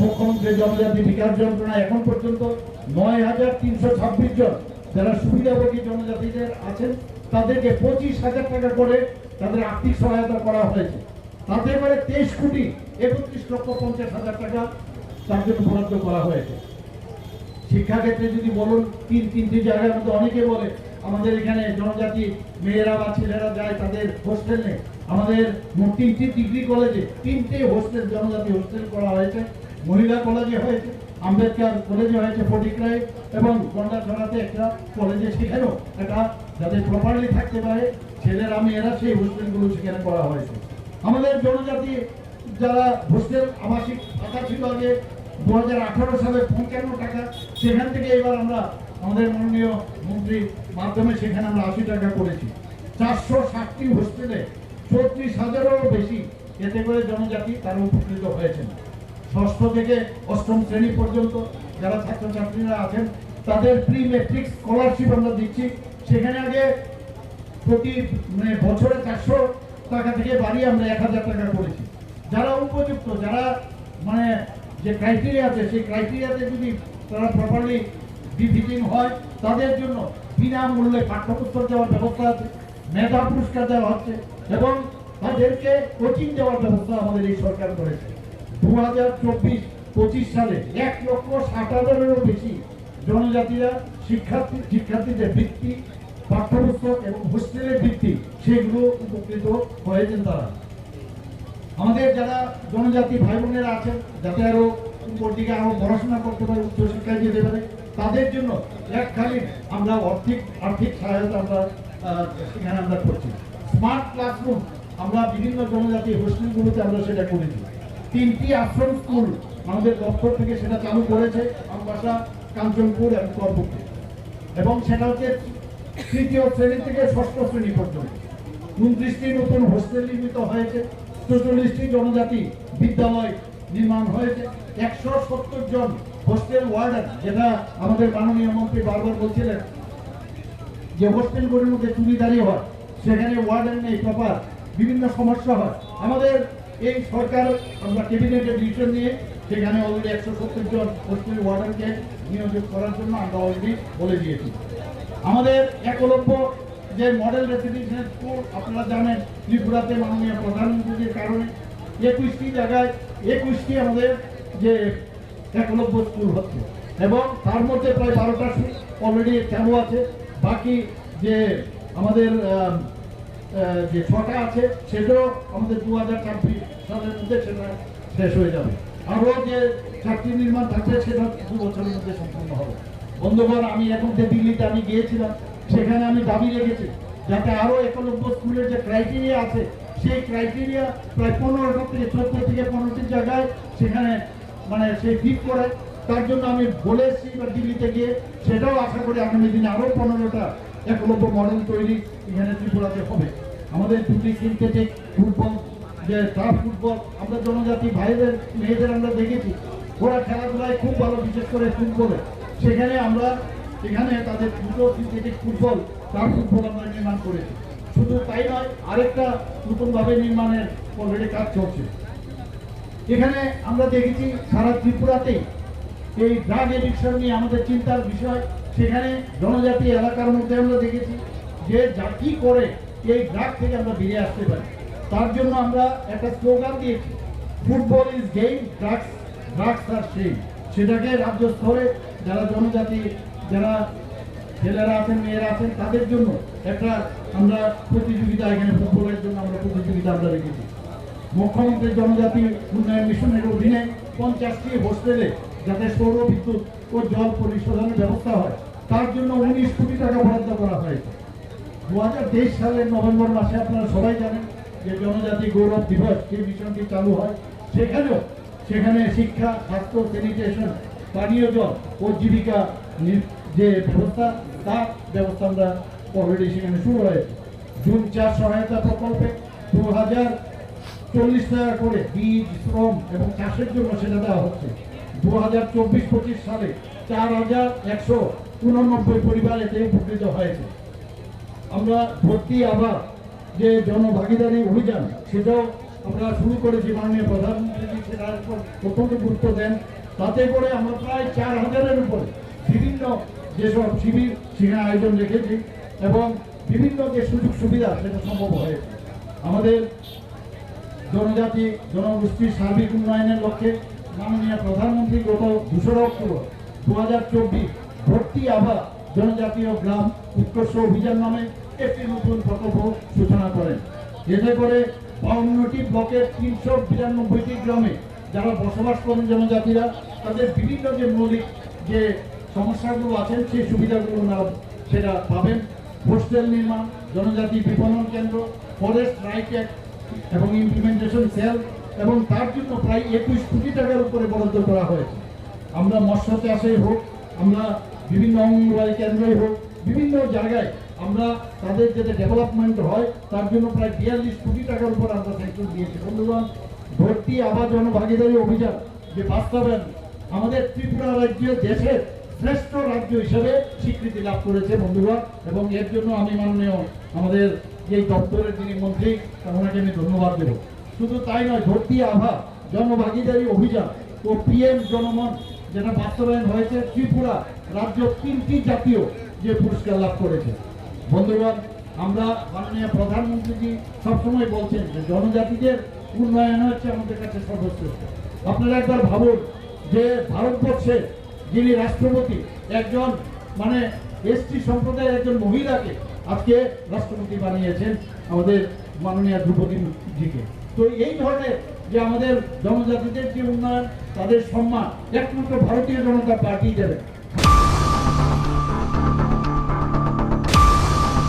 মুখ্যমন্ত্রী জনজাতি বিকাশ যন্ত্রণা এখন পর্যন্ত নয় হাজার তিনশো ছাব্বিশ জন যারা সুবিধাভোগী জনজাতিদের আছেন, তাদেরকে পঁচিশ হাজার টাকা করে তাদের আর্থিক সহায়তা করা হয়েছে। তাতে করে তেইশ কোটি একত্রিশ লক্ষ পঞ্চাশ হাজার টাকা তার জন্য বরাদ্দ করা হয়েছে। শিক্ষাক্ষেত্রে যদি বলুন, তিন তিনটি জায়গার মধ্যে অনেকে বলে, আমাদের এখানে জনজাতি মেয়েরা বা ছেলেরা যায়, তাদের হোস্টেল নেই। আমাদের তিনটি ডিগ্রি কলেজে তিনটে হোস্টেল, জনজাতি হোস্টেল করা হয়েছে। মহিলা কলেজে হয়েছে, আম্বেদকর কলেজে হয়েছে ফটিকরাই এবং গন্ডাছড়াতে একটা কলেজে সেখানেও একটা যাতে প্রপারলি থাকতে পারে, ছেলেরা মেয়েরা সেই হোস্টেলগুলো সেখানে করা হয়েছে। আমাদের জনজাতি যারা হোস্টেল আবাসিক থাকা ছিল আগে দু হাজার আঠারো সালে পঞ্চান্ন টাকা, সেখান থেকে এবার আমরা আমাদের মাননীয় মন্ত্রীর মাধ্যমে সেখানে আমরা আশি টাকা করেছি। চারশো ষাটটি হোস্টেলে চৌত্রিশ হাজারেরও বেশি, এতে করে জনজাতি তারা উপকৃত হয়েছেন ষষ্ঠ থেকে অষ্টম শ্রেণি পর্যন্ত যারা ছাত্রছাত্রীরা আছেন, তাদের প্রি মেট্রিক স্কলারশিপ আমরা দিচ্ছি। সেখানে আগে প্রতি মানে বছরে চারশো টাকা থেকে বাড়িয়ে আমরা এক হাজার টাকা করেছি। যারা উপযুক্ত, যারা মানে যে ক্রাইটেরিয়া আছে, সেই ক্রাইটেরিয়াতে যদি তারা প্রপারলি বিফিটিং হয়, তাদের জন্য বিনামূল্যে পাঠ্যপুস্তক দেওয়ার ব্যবস্থা আছে, মেধা পুরস্কার দেওয়া হচ্ছে এবং তাদেরকে কোচিং দেওয়ার ব্যবস্থা আমাদের এই সরকার করেছে। দু হাজার চব্বিশ, পঁচিশ সালে এক লক্ষ ষাট হাজারেরও বেশি জনজাতিরা শিক্ষার্থী শিক্ষার্থীদের পাঠ্যপুস্তক এবং হোস্টেলের সেগুলো উপকৃত হয়েছেন তারা। আমাদের যারা জনজাতি ভাই বোনেরা আছেন, যাতে আরও উপর দিকে আরও পড়াশোনা করতে পারে, উচ্চশিক্ষায় যেতে পারে, তাদের জন্য এককালীন আমরা আর্থিক আর্থিক সহায়তা আমরা সেখানে আমরা করছি। স্মার্ট ক্লাসরুম, আমরা বিভিন্ন জনজাতি হোস্টেলগুলোতে আমরা সেটা করেছি তিনটি আশ্রম স্কুল আমাদের দপ্তর থেকে সেটা চালু করেছে আমবাসা, কাঞ্চনপুর এবং করপুকুর এবং সেটা হচ্ছে তৃতীয় শ্রেণি থেকে ষষ্ঠ শ্রেণি পর্যন্ত। উনত্রিশটি নতুন হোস্টেল নির্মিত হয়েছে। চৌচল্লিশটি জনজাতি বিদ্যালয় নির্মাণ হয়েছে। একশো সত্তর জন হোস্টেল ওয়ার্ডার, যেটা আমাদের মাননীয় মন্ত্রী বারবার বলছিলেন যে হোস্টেলগুলির মধ্যে চুরিদারি হয়। সেখানে ওয়ার্ডেন নেই, প্রপার। বিভিন্ন সমস্যা হয়। আমাদের এই সরকার আমরা ক্যাবিনেটে ডিসিশন নিয়ে সেখানে অলরেডি একশো সত্তর জন হোস্টেল ওয়ার্ডেনকে নিয়োজিত করার জন্য আমরা অলরেডি বলে দিয়েছি। আমাদের একলব্য যে মডেল রেসিডেন্সিয়াল স্কুল আপনারা জানেন, ত্রিপুরাতে মাননীয় প্রধানমন্ত্রীর কারণে একুশটি জায়গায় একুশটি আমাদের যে একলব্য স্কুল হচ্ছে এবং তার মধ্যে প্রায় বারোটা অলরেডি চালু আছে। বাকি যে আমাদের যে ছটা আছে, সেটাও আমাদের দু হাজার সালের মধ্যে সেটা শেষ হয়ে যাবে। আরও যে চাকরি নির্মাণ থাকছে সেটা দু বছরের মধ্যে সম্পূর্ণ হবে। বন্ধুগণ, আমি এখন যে দিল্লিতে আমি গিয়েছিলাম, সেখানে আমি দাবি রেখেছি, যাতে আরও একলব্য স্কুলের যে ক্রাইটেরিয়া আছে, সেই ক্রাইটেরিয়া প্রায় পনেরোটা থেকে চোদ্দ থেকে পনেরোটি জায়গায় সেখানে মানে সেই ঠিক করে। তার জন্য আমি বলে এসেছি এবার দিল্লিতে গিয়ে, সেটাও আশা করি আগামী দিনে আরও পনেরোটা একলব্য মডেল তৈরি এখানে ত্রিপুরাতে হবে। আমাদের দুটি সিনথেটিক ফুটবল, যে টার্ফ ফুটবল, আমরা জনজাতি, ভাইদের, মেয়েদের আমরা দেখেছি, ওরা খেলাধুলায় খুব ভালো, বিশেষ করে ফুটবলে সেখানে আমরা, এখানে তাদের দুটো সিনথেটিক ফুটবল টার্ফ ফুটবল আমরা নির্মাণ করেছি। শুধু তাই নয়, আরেকটা নতুনভাবে নির্মাণের অলরেডি কাজ চলছে। এখানে আমরা দেখেছি সারা ত্রিপুরাতেই এই ড্রাগ এডিকশন নিয়ে আমাদের চিন্তার বিষয় সেখানে জনজাতি এলাকার মধ্যে আমরা দেখেছি যে যা কি করে এই ড্রাগ থেকে আমরা বেরিয়ে আসতে পারি। তার জন্য আমরা একটা স্লোগান দিয়েছি football is game drugs drugs আর সেই সেটাকে রাজ্য স্তরে যারা জনজাতি, যারা ছেলেরা আছেন, মেয়েরা আছেন, তাদের জন্য একটা আমরা প্রতিযোগিতা, এখানে ফুটবলের জন্য আমরা প্রতিযোগিতা আমরা রেখেছি। মুখ্যমন্ত্রী জনজাতি উন্নয়ন মিশনের অধীনে পঞ্চাশটি হোস্টেলে যাতে সৌর বিদ্যুৎ ও জল পরিশোধনের ব্যবস্থা হয়। তার জন্য উনিশ কোটি টাকা বরাদ্দ করা হয়েছে দু হাজার তেইশ সালের নভেম্বর মাসে আপনারা সবাই জানেন যে জনজাতি গৌরব দিবস সেই মিশনটি চালু হয়, সেখানেও সেখানে শিক্ষা, স্বাস্থ্য স্যানিটেশন পানীয় জল ও জীবিকা যে ব্যবস্থা, তার ব্যবস্থা আমরা অলরেডি সেখানে শুরু হয়েছে। জুন চার সহায়তা প্রকল্পে দু হাজার চল্লিশ টাকা করে বীজ, শ্রম এবং চাষের জন্য সেটা দেওয়া হচ্ছে। দু হাজার চব্বিশ পঁচিশ সালে চার হাজার একশো উননব্বই পরিবার এতে উপকৃত হয়েছে। আমরা ভর্তি আবার যে জনভাগিদারি অভিযান, সেটাও আমরা শুরু করেছি মাননীয় প্রধানমন্ত্রীর সেটার অত্যন্ত গুরুত্ব দেন। তাতে করে আমরা প্রায় চার হাজারের উপরে বিভিন্ন যেসব শিবির সেখানে আয়োজন রেখেছি এবং বিভিন্ন যে সুযোগ সুবিধা, সেটা সম্ভব হয়েছে। আমাদের জনজাতি, জনগোষ্ঠীর সার্বিক উন্নয়নের লক্ষ্যে মাননীয় প্রধানমন্ত্রী গত দোসরা অক্টোবর দু হাজার চব্বিশ ভর্তি আভা জনজাতীয় গ্রাম উৎকর্ষ অভিযান নামে একটি নতুন প্রকল্প সূচনা করেন। এতে করে বাউন্নটি ব্লকের তিনশো বিরানব্বইটি গ্রামে যারা বসবাস করেন জনজাতিরা, তাদের বিভিন্ন যে মৌলিক যে সমস্যাগুলো আছেন, সেই সুবিধাগুলো ওনারা সেটা পাবেন। হোস্টেল নির্মাণ, জনজাতি বিপণন কেন্দ্র, ফরেস্ট রাইট অ্যাক্ট এবং ইমপ্লিমেন্টেশন সেল এবং তার জন্য প্রায় একুশ কোটি টাকার উপরে বরাদ্দ করা হয়েছে। আমরা মৎস্য চাষে হোক, আমরা বিভিন্ন অঙ্গনবাড়ি কেন্দ্রে হোক, বিভিন্ন জায়গায় আমরা তাদের যাতে ডেভেলপমেন্ট হয়, তার জন্য প্রায় বিয়াল্লিশ কোটি টাকার উপর আমরা স্যাংশন দিয়েছি। বন্ধুগণ, ভর্তি আবাস জনভাগিদারি অভিযান যে বাস্তবায়ন আমাদের ত্রিপুরা রাজ্য দেশের শ্রেষ্ঠ রাজ্য হিসেবে স্বীকৃতি লাভ করেছে বন্ধুগণ, এবং এর জন্য আমি মাননীয় আমাদের এই দপ্তরের যিনি মন্ত্রী ওনাকে আমি ধন্যবাদ দেব। শুধু তাই নয় ভর্তি আভা, জনভাগিদারি অভিযান ও পিএম জনমন যেটা বাস্তবায়ন হয়েছে, ত্রিপুরা রাজ্য তিনটি জাতীয় যে পুরস্কার লাভ করেছে। বন্ধুগণ, আমরা মাননীয় প্রধানমন্ত্রীজি সবসময় বলছেন যে জনজাতিদের উন্নয়ন হচ্ছে আমাদের কাছে সর্বশ্রেষ্ঠ। আপনারা একবার ভাবুন যে ভারতবর্ষে যিনি রাষ্ট্রপতি, একজন মানে এসটি সম্প্রদায়ের একজন মহিলাকে আজকে রাষ্ট্রপতি বানিয়েছেন আমাদের মাননীয় দ্রৌপদী জিকে তো এই ধরনের যে আমাদের জনজাতিদের যে উন্নয়ন, তাদের সম্মান একমাত্র ভারতীয় জনতা পার্টি দেবে।